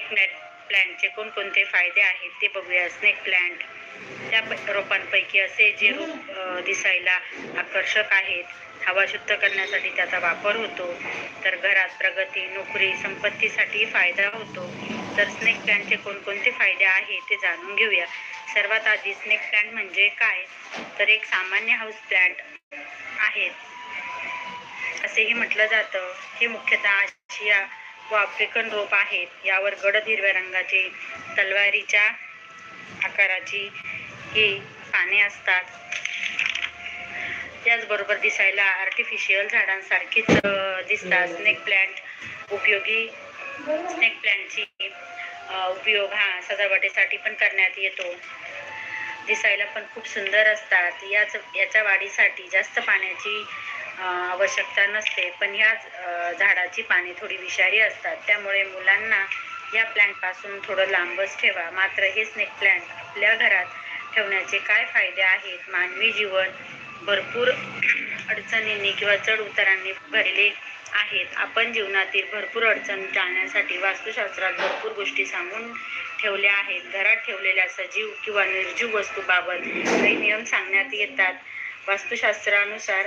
Snake net प्लॅन्टचे कोणकोणते फायदे आहेत ते बघूया. स्नेक प्लॅन्ट त्या रोपांपैकी असे जे रोप दिसायला आकर्षक आहेत हवा शुद्ध करण्यासाठी त्याचा वापर होतो. तर घरात प्रगती नोकरी संपत्तीसाठी फायदा होतो. तर स्नेक प्लॅनचे कोणकोणते फायदे आहेत ते जाणून घेऊया. सर्वात आधी स्नेक प्लॅन्ट म्हणजे काय? तर एक सामान्य हाऊस प्लॅन्ट आहे असेही म्हटलं जातं. हे मुख्यतः आशिया व आफ्रिकन रोप आहेत. यावर गडद हिरव्या रंगाचे तलवारीच्या आकाराची ही पाने असतात. त्याचबरोबर दिसायला आर्टिफिशियल झाडांसारखीच दिसतात. स्नेक प्लॅन्ट उपयोगी स्नेक प्लॅन्टची उपयोग हा सजावटीसाठी पण करण्यात येतो. दिसायला पण खूप सुंदर असतात. याच याच्या वाढीसाठी जास्त पाण्याची आवश्यकता नसते. पण ह्या झाडाची पाने थोडी विषारी असतात. त्यामुळे मुलांना या प्लॅन्टपासून थोडं लांबच ठेवा. मात्र हे स्नेक प्लॅन्ट आपल्या घरात ठेवण्याचे काय फायदे आहेत? मानवी जीवन भरपूर अडचणींनी किंवा चढ उतारांनी भरले आहेत. आपण जीवनातील भरपूर अडचण टाळण्यासाठी वास्तुशास्त्रात भरपूर गोष्टी सांगून ठेवल्या आहेत. घरात ठेवलेल्या सजीव किंवा निर्जीव वस्तूबाबत काही नियम सांगण्यात येतात. वास्तुशास्त्रानुसार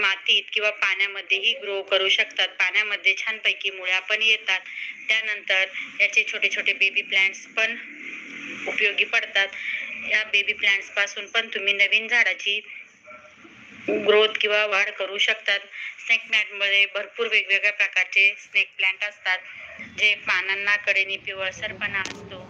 मातीत किंवा पाण्यामध्येही ग्रो करू शकतात. पाण्यामध्ये छानपैकी मुळ्या पण येतात. त्यानंतर याचे छोटे छोटे बेबी प्लांट्स पण उपयोगी पडतात. या बेबी प्लांट्सपासून पण तुम्ही नवीन झाडाची ग्रोथ किंवा वाढ करू शकतात. स्नेक प्लॅन्टमध्ये भरपूर वेगवेगळ्या प्रकारचे स्नेक प्लॅन्ट असतात. जे पानांना कडेने पिवळसरपणा असतो.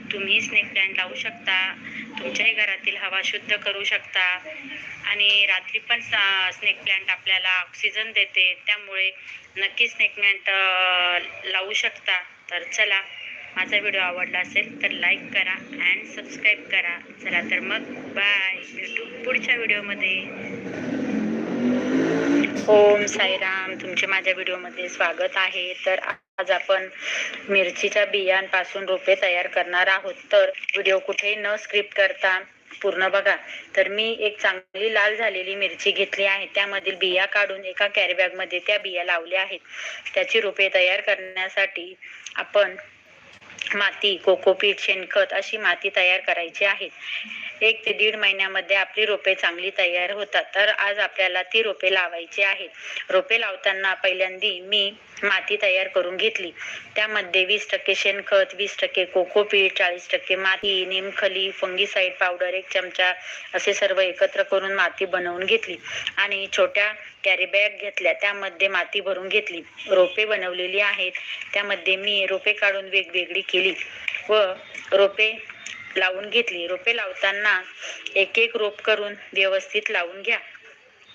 तुम्ही स्नेक प्लॅन्ट लावू शकता तुमच्याही घरातील हवा शुद्ध करू शकता आणि रात्री पण स्नेक प्लॅन्ट आपल्याला ऑक्सिजन देते. त्यामुळे नक्की स्नेक प्लॅन्ट लावू शकता. तर चला माझा व्हिडिओ आवडला असेल तर लाईक करा अँड सबस्क्राईब करा. चला तर मग बाय यूट्यूब पुढच्या व्हिडिओमध्ये ओम साईराम तुमचे माझ्या व्हिडिओमध्ये स्वागत आहे. तर आज आपण मिरचीच्या बियांपासून रोपे तयार करणार आहोत. तर व्हिडिओ कुठेही न स्क्रिप्ट करता पूर्ण बघा. तर मी एक चांगली लाल झालेली मिरची घेतली आहे. त्यामधील बिया काढून एका कॅरीबॅगमध्ये त्या बिया लावल्या आहेत. त्याची रोपे तयार करण्यासाठी आपण माती कोकोपीट शेणखत अशी माती तयार करायची आहे. एक ते दीड महिन्यामध्ये आपली रोपे चांगली तयार होतात. तर आज आपल्याला ती रोपे लावायची आहेत. रोपे लावताना पहिल्यांदी मी माती तयार करून घेतली. त्यामध्ये वीस टक्के शेणखत वीस टक्के कोकोपीट चाळीस टक्के माती निमखली फंगीसाईड पावडर एक चमचा असे सर्व एकत्र करून माती बनवून घेतली. आणि छोट्या कॅरी बॅग घेतल्या त्यामध्ये माती भरून घेतली. रोपे बनवलेली आहेत. त्यामध्ये मी रोपे काढून वेगवेगळी केली व रोपे लावून घेतली. रोपे लावताना एक एक रोप करून व्यवस्थित लावून घ्या.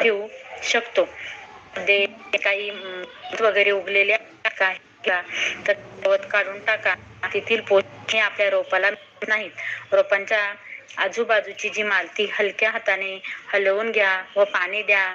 ठेवू शकतो. म्हणजे ते काही वगैरे उगलेले का तर गवत काढून टाका. तेथील पोषण हे आपल्या रोपाला मिळत नाहीत. रोपांच्या आजूबाजूची जी माती हलक्या हाताने हलवून घ्या व पाणी द्या.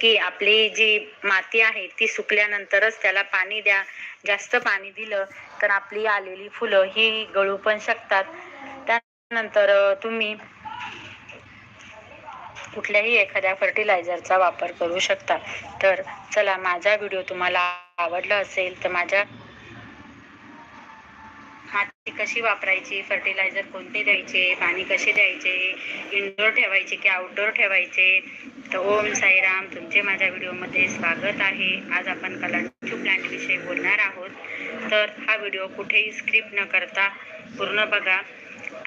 की आपली जी माती आहे ती सुकल्यानंतरच त्याला पाणी द्या. जास्त पाणी दिलं तर आपली आलेली फुलं ही गळू पण शकतात. त्यानंतर तुम्ही कुठल्याही एखाद्या फर्टिलायझरचा वापर करू शकता. तर चला माझा व्हिडिओ तुम्हाला आवडला असेल तर माझ्या माती कशी वापरायची? फर्टिलायझर कोणते द्यायचे? पाणी कसे द्यायचे? इनडोअर ठेवायचे की आउटडोअर ठेवायचे? तर ओम साईराम तुमचे माझ्या व्हिडिओमध्ये स्वागत आहे. आज आपण कलांचू प्लांटविषयी बोलणार आहोत. तर हा व्हिडिओ कुठेही स्क्रिप्ट न करता पूर्ण बघा.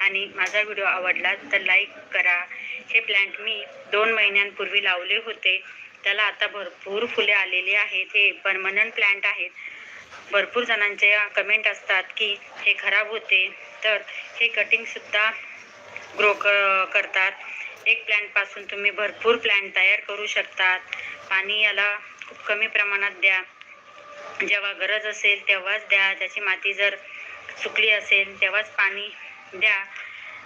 आणि माझा व्हिडिओ आवडला तर लाईक करा. हे प्लांट मी दोन महिन्यांपूर्वी लावले होते. त्याला आता भरपूर फुले आलेली आहेत. हे परमनंट प्लांट आहेत. भरपूर जणांच्या कमेंट असतात की हे खराब होते. तर हे कटिंगसुद्धा ग्रो क करतात. एक प्लॅनपासून तुम्ही भरपूर प्लॅन तयार करू शकतात. पाणी याला खूप कमी प्रमाणात द्या. जेव्हा गरज असेल तेव्हाच द्या. त्याची माती जर सुकली असेल तेव्हाच पाणी द्या.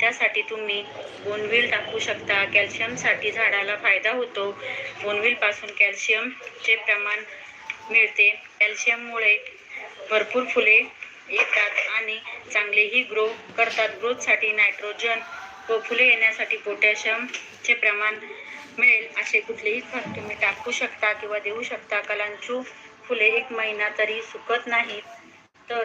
त्यासाठी तुम्ही बोनविल टाकू शकता. कॅल्शियमसाठी झाडाला फायदा होतो. बोनविलपासून कॅल्शियमचे प्रमाण मिळते. कॅल्शियममुळे भरपूर फुले येतात आणि चांगलेही ग्रो करतात. ग्रोथसाठी नायट्रोजन व फुले येण्यासाठी पोटॅशियमचे प्रमाण मिळेल असे कुठलेही खत तुम्ही टाकू शकता किंवा देऊ शकता. कलांचू फुले एक महिना तरी सुकत नाहीत. तर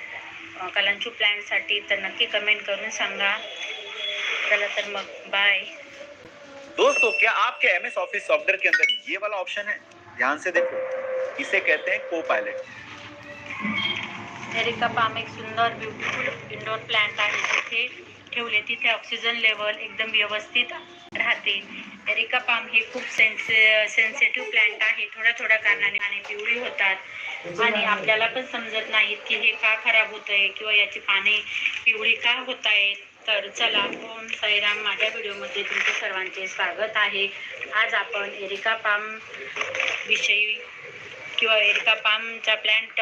कलांचू प्लॅनसाठी तर नक्की कमेंट करून सांगा. चला तर मग बाय दोस्तों क्या आपके एम एस ऑफ़िस सॉफ्टवेयर के अंदर ये वाला ऑप्शन है? ध्यान से देखो। इसे कहते हैं को पायलट एरिका पाम एक सुंदर ब्यूटीफुल इंडोर प्लांट आहे तिथे ठेवले तिथे ऑक्सिजन लेवल एकदम व्यवस्थित राहते. एरिका पाम हे खूप सेन्से सेन्सिटिव्ह प्लांट आहे थोड्या थोड्या कारणाने आणि पिवळी होतात. आणि आपल्याला पण समजत नाहीत की हे का खराब होत आहे किंवा याची पाने पिवळी का होत आहेत तर चला ओम साईराम माझ्या व्हिडिओमध्ये तुमचे सर्वांचे स्वागत आहे. आज आपण एरिका पाम विषयी किंवा एरिका पामच्या प्लॅन्ट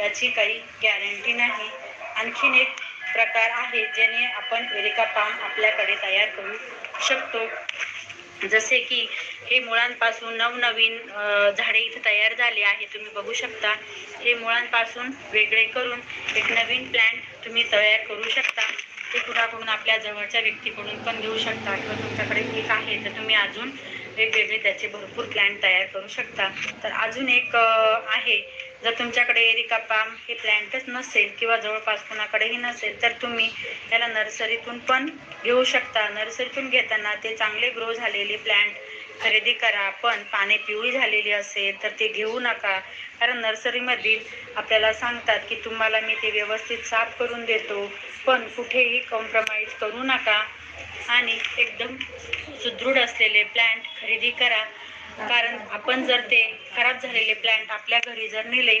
याची काही गॅरंटी नाही. आणखीन एक प्रकार आहे ज्याने आपण एरिका पाम आपल्याकडे तयार करू शकतो. जसे की हे मुळांपासून नवनवीन झाडे इथे तयार झाले आहे. तुम्ही बघू शकता. हे मुळांपासून वेगळे करून एक नवीन प्लॅन्ट तुम्ही तयार करू शकता. ते कुणाकडून? आपल्या जवळच्या व्यक्तीकडून पण घेऊ शकता. किंवा तुमच्याकडे पीक आहे तर तुम्ही अजून वेगवेगळे त्याचे भरपूर प्लॅन्ट तयार करू शकता. तर अजून एक आहे. जर तुमच्याकडे एरिका पाम हे प्लॅन्टच नसेल किंवा जवळपास कुणाकडेही नसेल तर तुम्ही त्याला नर्सरीतून पण घेऊ शकता. नर्सरीतून घेताना ते चांगले ग्रो झालेले प्लॅन्ट खरेदी करा. पण पाने पिवळी झालेली असेल तर ते घेऊ नका. कारण नर्सरीमधील आपल्याला सांगतात की तुम्हाला मी ते व्यवस्थित साफ करून देतो पण कुठेही कॉम्प्रोमाइज करू नका. आणि एकदम सुदृढ असलेले प्लॅन्ट खरेदी करा. कारण आपण जर ते खराब झालेले प्लॅन्ट आपल्या घरी जर नेले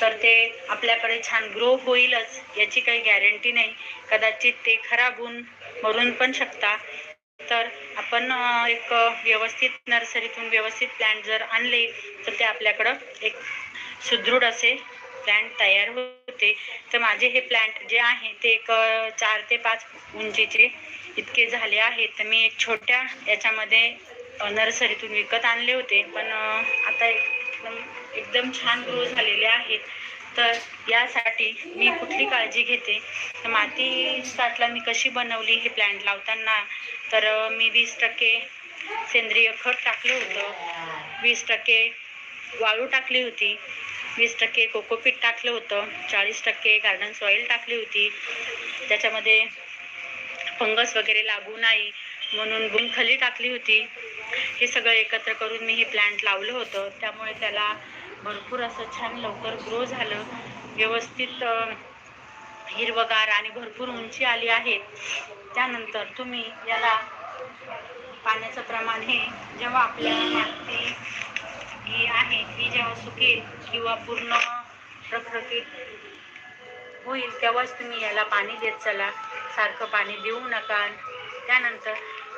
तर ते आपल्याकडे छान ग्रो होईलच याची काही गॅरंटी नाही. कदाचित ते खराब होऊन मरून पण शकता. तर आपण एक व्यवस्थित नर्सरीतून व्यवस्थित प्लॅन्ट जर आणले तर ते आपल्याकडं एक सुदृढ असे प्लॅन्ट तयार होते. तर माझे हे प्लॅन्ट जे आहे ते एक चार ते पाच उंचीचे इतके झाले आहेत. तर मी एक छोट्या याच्यामध्ये नर्सरीतून विकत आणले होते. पण आता एकदम एकदम छान ग्रो झालेले आहेत. तर यासाठी मी कुठली काळजी घेते? तर माती साठला मी कशी बनवली हे प्लॅन्ट लावताना? तर मी वीस टक्के सेंद्रिय खत टाकलं होतं. वीस टक्के वाळू टाकली होती. वीस टक्के कोकोपीट टाकलं होतं. चाळीस टक्के गार्डन सॉईल टाकली होती. त्याच्यामध्ये फंगस वगैरे लागू नाही. म्हणून गुणखली टाकली होती. हे सगळं एकत्र करून मी हे प्लॅन्ट लावलं होतं. त्यामुळे त्याला भरपूर असं छान लवकर ग्रो झालं. व्यवस्थित हिरवगार आणि भरपूर उंची आली आहे. त्यानंतर तुम्ही याला पाण्याचं प्रमाण हे जेव्हा आपल्या माती ही आहे ती जेव्हा सुकेल किंवा पूर्ण रखरखीत होईल तेव्हाच तुम्ही याला पाणी देत चला. सारखं पाणी देऊ नका. त्यानंतर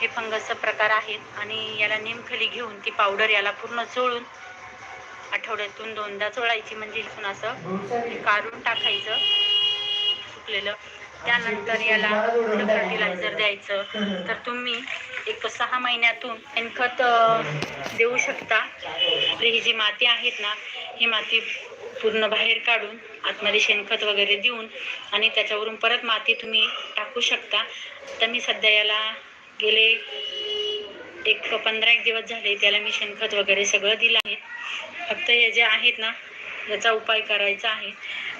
हे फंगसचा प्रकार आहेत आणि याला निमखली घेऊन ती पावडर याला पूर्ण चोळून आठवड्यातून दोनदा चोळायची म्हणजे इथून असं काढून टाकायचं सुकलेलं. त्यानंतर याला फर्टिलायझर द्यायचं. तर तुम्ही एक सहा महिन्यातून शेणखत देऊ शकता. आपली ही जी माती आहेत ना ही माती पूर्ण बाहेर काढून आतमध्ये शेणखत वगैरे देऊन आणि त्याच्यावरून परत माती तुम्ही टाकू शकता. तर मी सध्या याला गेले एक पंधरा एक दिवस झाले त्याला मी शेणखत वगैरे सगळं दिलं आहे. फक्त हे जे आहेत ना याचा उपाय करायचा आहे.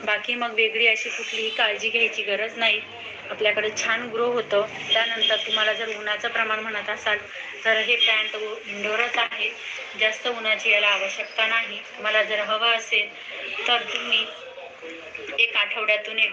बाकी मग वेगळी अशी कुठलीही काळजी घ्यायची गरज नाही. आपल्याकडे छान ग्रो होतं. त्यानंतर तुम्हाला जर उन्हाचं प्रमाण म्हणत असाल तर हे पॅन्ट इंडोरच आहे. जास्त उन्हाची याला आवश्यकता नाही. मला जर हवं असेल तर तुम्ही एक आठवड्यातून एक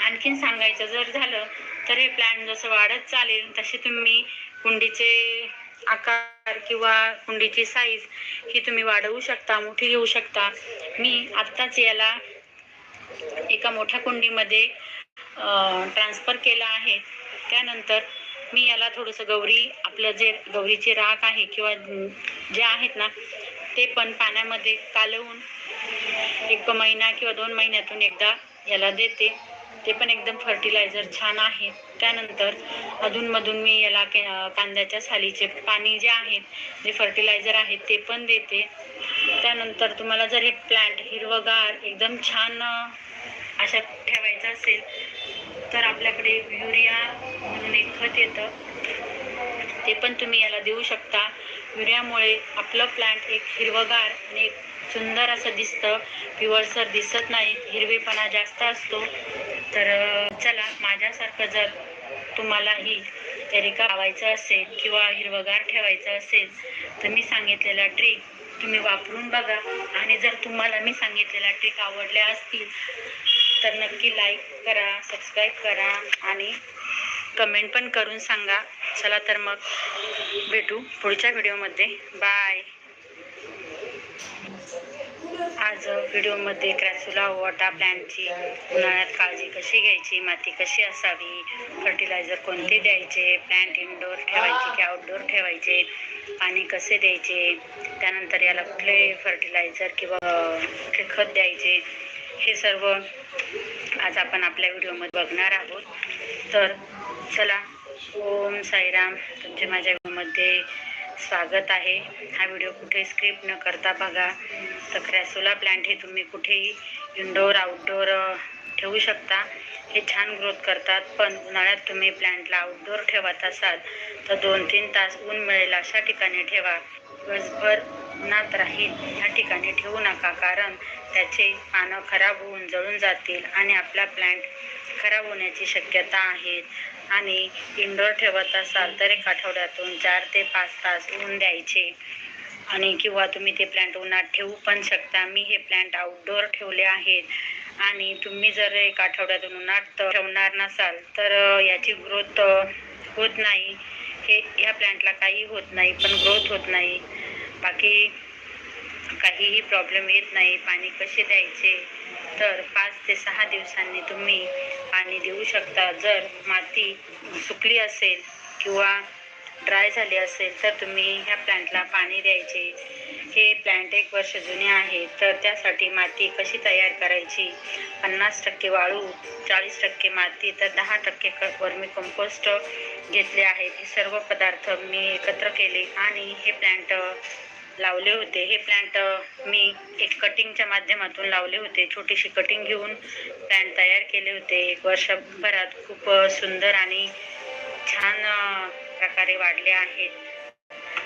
आणखीन सांगायचं जर झालं तर हे प्लॅन जसं वाढत चालेल तसे तुम्ही कुंडीचे आकार किंवा कुंडीची साईज ही तुम्ही वाढवू शकता मोठी घेऊ शकता. मी आत्ताच याला एका मोठ्या कुंडीमध्ये ट्रान्सफर केलं आहे. त्यानंतर मी याला थोडंसं गौरी आपलं जे गौरीचे राख आहे किंवा जे आहेत ना ते पण पाण्यामध्ये कालवून एक महिना किंवा दोन महिन्यातून एकदा याला देते. ते पण एकदम फर्टिलायझर छान आहे. त्यानंतर अधूनमधून मी याला के कांद्याच्या सालीचे पाणी जे आहेत जे फर्टिलायझर आहेत ते पण देते. त्यानंतर तुम्हाला जर हे प्लांट हिरवगार एकदम छान अशा ठेवायचं असेल तर आपल्याकडे युरिया म्हणून एक खत येतं. ते पण तुम्ही याला देऊ शकता. युरियामुळे आपलं प्लांट एक हिरवगार आणि सुंदर असं दिसतं. पिवळसर दिसत नाही. हिरवेपणा जास्त असतो. तर चला माझ्यासारखं जर तुम्हालाही एरिका लावायचं असेल किंवा हिरवगार ठेवायचं असेल तर मी सांगितलेला ट्रिक तुम्ही वापरून बघा. आणि जर तुम्हाला मी सांगितलेला ट्रिक आवडल्या असतील तर नक्की लाईक करा सबस्क्राईब करा आणि कमेंट पण करून सांगा. चला तर मग भेटू पुढच्या व्हिडिओमध्ये. बाय. आज व्हिडिओमध्ये क्रॅसुला वॉटा प्लॅनची उन्हाळ्यात काळजी कशी घ्यायची? माती कशी असावी? फर्टिलायझर कोणते द्यायचे? प्लॅन्ट इनडोअर ठेवायचे की आउटडोअर ठेवायचे? पाणी कसे द्यायचे? त्यानंतर याला कुठले फर्टिलायझर किंवा कुठले खत द्यायचे? हे सर्व आज आपण आपल्या व्हिडिओमध्ये बघणार आहोत. तर चला. ओम साईराम. तुमचे माझ्या व्हिडिओमध्ये स्वागत आहे. हा व्हिडिओ कुठे स्क्रिप्ट न करता बघा. तर क्रॅसोला प्लांट हे तुम्ही कुठेही इनडोअर आउटडोअर ठेवू शकता. हे छान ग्रोथ करतात. पण उन्हाळ्यात तुम्ही प्लांटला आउटडोअर ठेवत असाल तर दोन तीन तास ऊन मिळेल अशा ठिकाणी ठेवा. दिवसभर उन्हात राहील. ह्या ठिकाणी ठेवू नका कारण त्याचे पानं खराब होऊन जळून जातील आणि आपला प्लांट खराब होण्याची शक्यता आहे. आणि इंडोर ठेवत असाल तर एक आठवड्यातून चार ते पाच तास ऊन द्यायचे. आणि किंवा तुम्ही ते प्लांट उन्हात ठेवू पण शकता. मी हे प्लांट आउटडोअर ठेवले आहेत. आणि तुम्ही जर एक आठवड्यातून उन्हात ठेवणार नसाल तर याची ग्रोथ होत नाही. हे ह्या प्लांटला काही होत नाही पण ग्रोथ होत नाही. बाकी काहीही प्रॉब्लेम येत नाही. पाणी कसे द्यायचे? तर पाच ते सहा दिवसांनी तुम्ही पाणी देऊ शकता. जर माती सुकली असेल किंवा ड्राय झाली असेल तर तुम्ही ह्या प्लांटला पाणी द्यायचे. हे प्लांट एक वर्ष जुने आहे तर त्यासाठी माती कशी तयार करायची? पन्नास टक्के वाळू चाळीस टक्के माती तर दहा टक्के वर्मी कंपोस्ट घेतले आहेत. हे सर्व पदार्थ मी एकत्र केले आणि हे प्लांट लावले होते. हे प्लांट मी एक कटिंगच्या माध्यमातून लावले होते. छोटीशी कटिंग घेऊन प्लांट तयार केले होते. एक वर्षभरात खूप सुंदर आणि छान प्रकारे वाढले आहेत.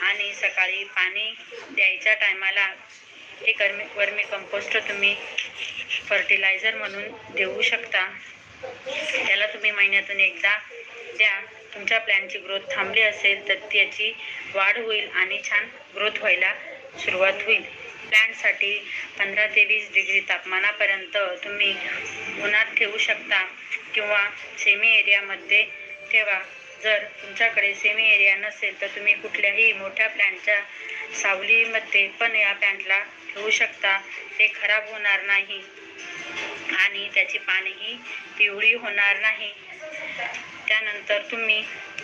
आणि सकाळी पाणी द्यायच्या टायमाला हे कर्मी वर्मी कंपोस्ट तुम्ही फर्टिलायझर म्हणून देऊ शकता. त्याला तुम्ही महिन्यातून एकदा द्या. तुमच्या प्लॅनची ग्रोथ थांबली असेल तर त्याची वाढ होईल आणि छान ग्रोथ व्हायला सुरुवात होईल. प्लॅनसाठी पंधरा ते वीस डिग्री तापमानापर्यंत तुम्ही उन्हात ठेवू शकता किंवा सेमी एरियामध्ये ठेवा. जर तुमच्याकडे सेमी एरिया नसेल तर तुम्ही कुठल्याही मोठ्या प्लॅन्टच्या सावलीमध्ये पण या प्लॅन्टला ठेवू शकता. ते खराब होणार नाही आणि त्याची पानेही पिवळी होणार नाही. त्यानंतर तुम्ही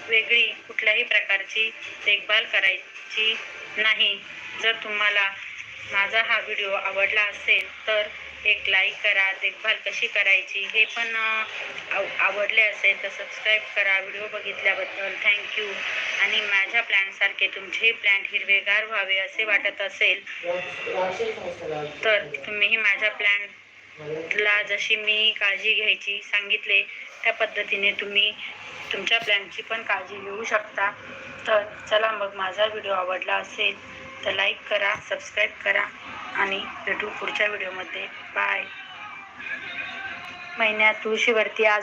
वेगळी कुठल्याही प्रकारची देखभाल करायची नाही. जर तुम्हाला माझा हा व्हिडिओ आवडला असेल तर एक लाईक करा देखभाल कशी करायची हे पण आव- आवडले असेल तर सबस्क्राईब करा. व्हिडिओ बघितल्याबद्दल थँक्यू आणि माझ्या प्लॅनसारखे तुमचेही प्लॅन हिरवेगार व्हावे असे वाटत असेल तर तुम्हीही माझ्या प्लॅनला जशी मी काळजी घ्यायची सांगितले त्या पद्धतीने तुम्ही तुमच्या प्लॅनची पण काळजी घेऊ शकता. तर चला मग माझा व्हिडिओ आवडला असेल तर लाईक करा सबस्क्राईब करा आणि भेटू पुढच्या व्हिडिओमध्ये बाय महिन्यात तुळशीवरती आज